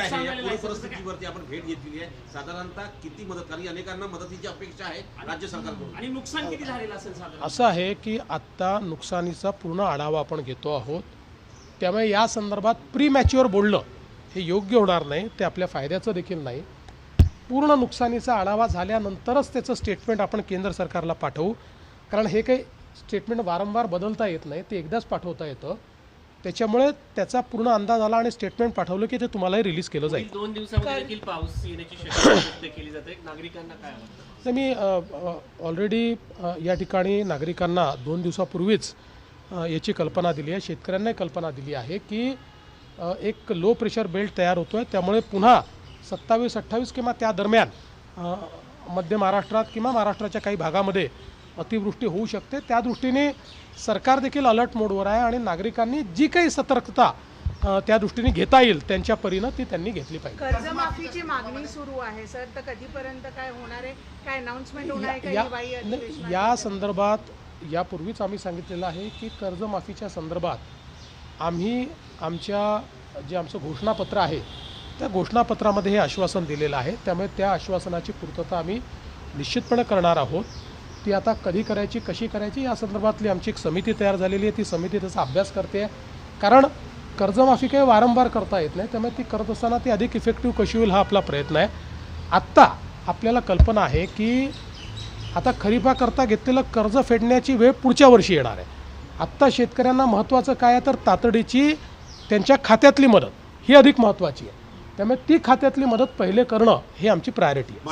आहे. या पूर परिस्थितीवरती आपण भेट घेतलेली आहे. साधारणतः किती मदत कारण अनेकांना मदतीची अपेक्षा आहे राज्य सरकारकडून? आणि नुकसान किती झालेलं असेल साधारण? असं आहे की आत्ता नुकसानीचा पूर्ण आढावा आपण घेतो आहोत. त्यामुळे या संदर्भात प्री मॅच्युअर बोलणं हे योग्य होणार नाही. ते आपल्या फायद्याचं देखील नाही. पूर्ण नुकसानीचा आढावा झाल्यानंतरच त्याचं स्टेटमेंट आपण केंद्र सरकारला पाठवू. कारण हे काही स्टेटमेंट वारंवार बदलता येत नाही. ते एकदाच पाठवता येतं. त्याच्यामुळे त्याचा पूर्ण अंदाज आला आणि स्टेटमेंट पाठवलं की ते तुम्हालाही रिलीज केलं जाईल. दोन दिवसामध्ये देखील पाऊस येण्याची शक्यता व्यक्त केली जाते. नागरिकांना काय वाटतं? तर मी ऑलरेडी या ठिकाणी नागरिकांना दोन दिवसापूर्वीच याची कल्पना दिली आहे. शेतकऱ्यांनाही कल्पना दिली आहे की एक लो प्रेशर बेल्ट तयार होतो आहे त्यामुळे पुन्हा सत्तावीस अठ्ठावीस किंवा त्या दरम्यान मध्य महाराष्ट्रात किंवा महाराष्ट्राच्या काही भागामध्ये अतिवृष्टी होऊ शकते. त्या दृष्टीने सरकार देखील अलर्ट मोडवर आहे आणि नागरिकांनी जी काही सतर्कता त्या दृष्टीने घेता येईल त्यांच्या परीनं ती त्यांनी घेतली पाहिजे. कर्जमाफीची मागणी सुरू आहे सर. तर कधीपर्यंत काय होणार आहे? काय अनाउन्समेंट होणार आहे? या संदर्भात यापूर्वीच आम्ही सांगितलेलं आहे की कर्जमाफीच्या संदर्भात आम्ही आमच्या जे आमचं घोषणापत्र आहे त्या घोषणापत्रामध्ये हे आश्वासन दिलेलं आहे. त्यामुळे त्या आश्वासनाची पूर्तता आम्ही निश्चितपणे करणार आहोत. ती आता कधी करायची कशी करायची या संदर्भातली आमची एक समिती तयार झालेली आहे. ती समिती त्याचा अभ्यास करते. आहे कारण कर्जमाफी काही वारंवार करता येत नाही त्यामुळे ती करत असताना ती अधिक इफेक्टिव्ह कशी होईल हा आपला प्रयत्न आहे. आत्ता आपल्याला कल्पना आहे की आता खरीपाकरता घेतलेलं कर्ज फेडण्याची वेळ पुढच्या वर्षी येणार आहे. आत्ता शेतकऱ्यांना महत्त्वाचं काय आहे तर तातडीची त्यांच्या खात्यातली मदत ही अधिक महत्त्वाची आहे. त्यामुळे ती खात्यातली मदत पहिले करणं ही आमची प्रायोरिटी आहे.